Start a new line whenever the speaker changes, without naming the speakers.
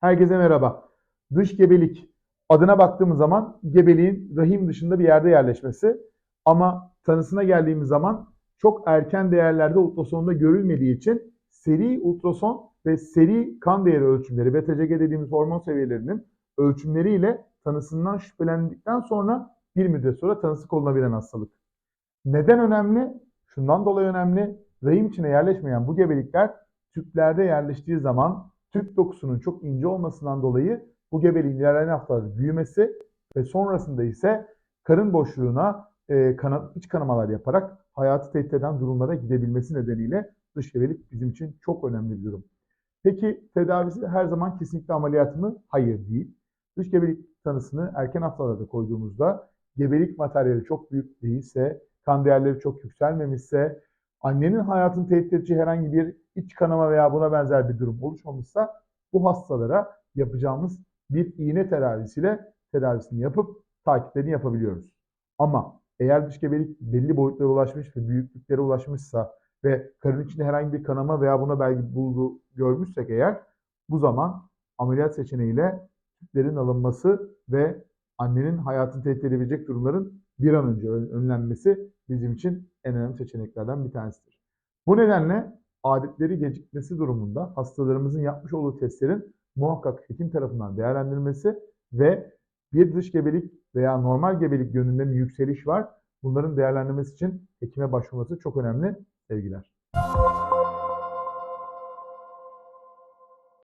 Herkese merhaba. Dış gebelik adına baktığımız zaman gebeliğin rahim dışında bir yerde yerleşmesi ama tanısına geldiğimiz zaman çok erken değerlerde ultrasonda görülmediği için seri ultrason ve seri kan değeri ölçümleri, BTCG dediğimiz hormon seviyelerinin ölçümleriyle tanısından şüphelendikten sonra bir müddet sonra tanısı konulabilen hastalık. Neden önemli? Şundan dolayı önemli. Rahim içine yerleşmeyen bu gebelikler tüplerde yerleştiği zaman tüp dokusunun çok ince olmasından dolayı bu gebeliğin ilerleyen haftalarda büyümesi ve sonrasında ise karın boşluğuna e, kana, iç kanamalar yaparak hayatı tehdit eden durumlara gidebilmesi nedeniyle dış gebelik bizim için çok önemli bir durum. Peki tedavisi her zaman kesinlikle ameliyat mı? Hayır değil. Dış gebelik tanısını erken haftalarda koyduğumuzda gebelik materyali çok büyük değilse, kan değerleri çok yükselmemişse, annenin hayatını tehdit edici herhangi bir iç kanama veya buna benzer bir durum oluşmamışsa bu hastalara yapacağımız bir iğne tedavisiyle tedavisini yapıp takiplerini yapabiliyoruz. Ama eğer dış gebelik belli boyutlara ulaşmış ve büyüklüklere ulaşmışsa ve karın içinde herhangi bir kanama veya buna belki bulgu görmüşsek eğer bu zaman ameliyat seçeneğiyle tüplerin alınması ve annenin hayatını tehdit edebilecek durumların bir an önce ön- önlenmesi bizim için en önemli seçeneklerden bir tanesidir. Bu nedenle adetleri gecikmesi durumunda hastalarımızın yapmış olduğu testlerin muhakkak hekim tarafından değerlendirilmesi ve bir dış gebelik veya normal gebelik yönünde bir yükseliş var. Bunların değerlendirmesi için hekime başvurması çok önemli sevgiler.